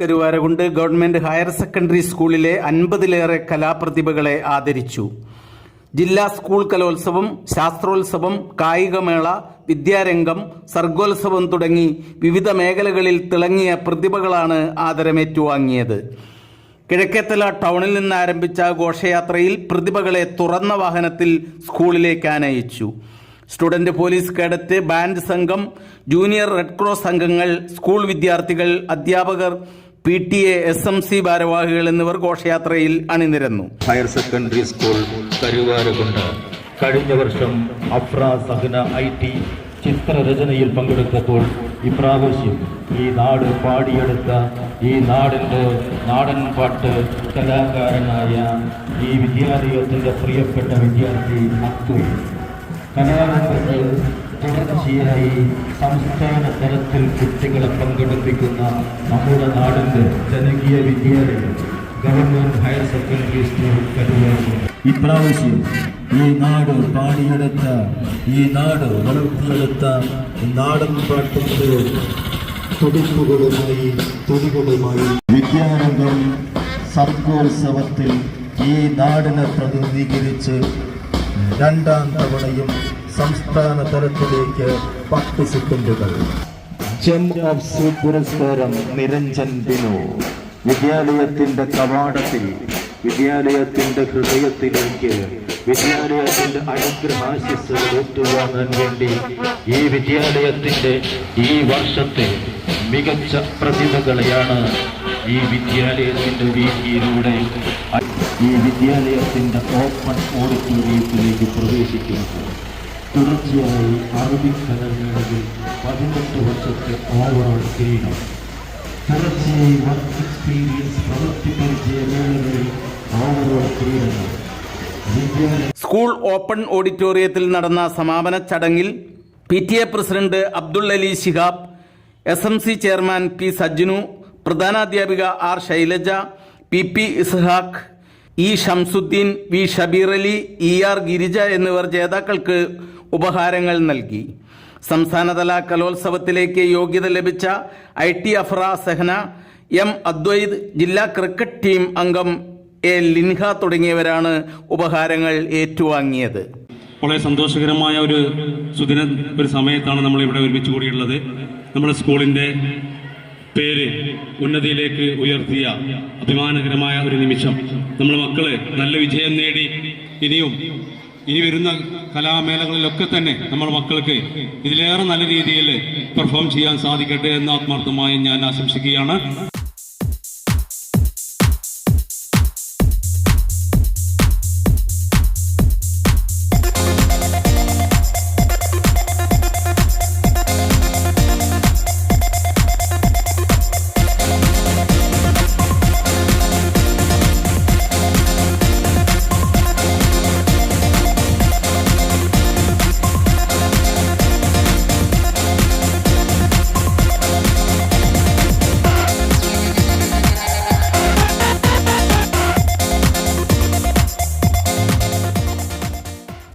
Karuvarakundu government higher secondary സ്കൂളിലെ അൻപതിലേറെ കലാപ്രതിഭകളെ ആദരിച്ചു. ജില്ലാ സ്കൂൾ കലോത്സവം ശാസ്ത്രോത്സവം കായികമേള വിദ്യാരംഗം സർഗോത്സവം തുടങ്ങി വിവിധ മേഖലകളിൽ തിളങ്ങിയ പ്രതിഭകളാണ് ആദരമേറ്റുവാങ്ങിയത്. കിഴക്കേത്തല ടൗണിൽ നിന്ന് ആരംഭിച്ച ഘോഷയാത്രയിൽ പ്രതിഭകളെ തുറന്ന വാഹനത്തിൽ സ്കൂളിലേക്ക് ആനയിച്ചു. സ്റ്റുഡന്റ് പോലീസ് കേഡറ്റ് ബാൻഡ് സംഘം ജൂനിയർ റെഡ് ക്രോസ് സംഘങ്ങൾ സ്കൂൾ വിദ്യാർത്ഥികൾ അധ്യാപകർ P T A S M C ഭാരവാഹികൾ എന്നിവർ ഘോഷയാത്രയിൽ അണിനിരന്നു. Higher secondary school Karuvarakundu. കഴിഞ്ഞ വർഷം അഫ്ര സഹന ഐ ടി ചിത്രരചനയിൽ പങ്കെടുത്തപ്പോൾ ഇപ്രാവശ്യം ഈ നാട് പാടിയെടുത്ത ഈ നാടിന്റെ നാടൻ പാട്ട് കലാകാരനായ ഈ വിദ്യാലയത്തിന്റെ പ്രിയപ്പെട്ട വിദ്യാർത്ഥി അത്വ കലാരംഗത്ത് തുടർച്ചയായി സംസ്ഥാന തലത്തിൽ കുട്ടികളെ പങ്കെടുപ്പിക്കുന്ന നമ്മുടെ നാടിന്റെ ജനകീയ വിദ്യാലയം government higher secondary school Karuvarakundu ഇപ്രാവശ്യം ഈ നാട് പാടിയെടുത്ത ഈ നാട് വളർത്തിയെടുത്ത നാടൻ പാട്ടിന്റെ തുടിപ്പുകളുമായി തുടികളുമായി വിദ്യാരംഗം സർഗോത്സവത്തിൽ ഈ നാടിനെ പ്രതിനിധീകരിച്ച് രണ്ടാം തവണയും സംസ്ഥാന തലത്തിലേക്ക് പത്ത് സെക്കൻഡുകൾ ജെം ഓഫ് സി പുരസ്കാരം നിരഞ്ജൻ ബിനു. വിദ്യാലയത്തിന്റെ കവാടത്തിൽ വിദ്യാലയത്തിന്റെ ഹൃദയത്തിലേക്ക് വിദ്യാലയത്തിന്റെ അനുഗ്രഹാശിസ്സുകൾ ഏറ്റുവാങ്ങാൻ വേണ്ടി ഈ വിദ്യാലയത്തിന്റെ ഈ വർഷത്തെ മികച്ച പ്രതിഭകളെയാണ് ഈ വിദ്യാലയത്തിന്റെ വീതിയിലൂടെ ഈ വിദ്യാലയത്തിന്റെ ഓപ്പൺ ഓഡിറ്റോറിയത്തിലേക്ക് പ്രവേശിക്കുന്നത്. തുടർച്ചയായി അറബിക് കലർമേളയിൽ പതിനെട്ട് വർഷത്തെ ഓവറോൾ കിരീടം. തുടർച്ചയായി വർക്ക് എക്സ്പീരിയൻസ് പ്രവൃത്തി പരിചയ മേളകളിൽ ഓവറോൾ കിരീടങ്ങൾ. സ്കൂൾ ഓപ്പൺ ഓഡിറ്റോറിയത്തിൽ നടന്ന സമാപന ചടങ്ങിൽ P T A president Abdul Ali Shihab S M C chairman P Sajjanu പ്രധാനാധ്യാപിക R Shailaja P P Ishaq E Shamsuddin V Shabeer Ali E R Girija എന്നിവർ ജേതാക്കൾക്ക് ഉപഹാരങ്ങൾ നൽകി. സംസ്ഥാനതല കലോത്സവത്തിലേക്ക് യോഗ്യത ലഭിച്ച I T Afra Sehana M Advaith ജില്ലാ cricket team അംഗം എ ലിൻഹ തുടങ്ങിയവരാണ് ഉപഹാരങ്ങൾ ഏറ്റുവാങ്ങിയത്. വളരെ സന്തോഷകരമായ ഒരു സുദിന ഒരു സമയത്താണ് നമ്മൾ ഇവിടെ ഒരുമിച്ച് കൂടിയുള്ളത്. നമ്മുടെ സ്കൂളിന്റെ പേര് ഉന്നതിയിലേക്ക് ഉയർത്തിയ അഭിമാനകരമായ ഒരു നിമിഷം. നമ്മുടെ മക്കൾ നല്ല വിജയം നേടി. ഇനിയും ഇനി വരുന്ന കലാമേളകളിലൊക്കെ തന്നെ നമ്മുടെ മക്കൾക്ക് ഇതിലേറെ നല്ല രീതിയിൽ പെർഫോം ചെയ്യാൻ സാധിക്കട്ടെ എന്ന് ആത്മാർത്ഥമായി ഞാൻ ആശംസിക്കുകയാണ്.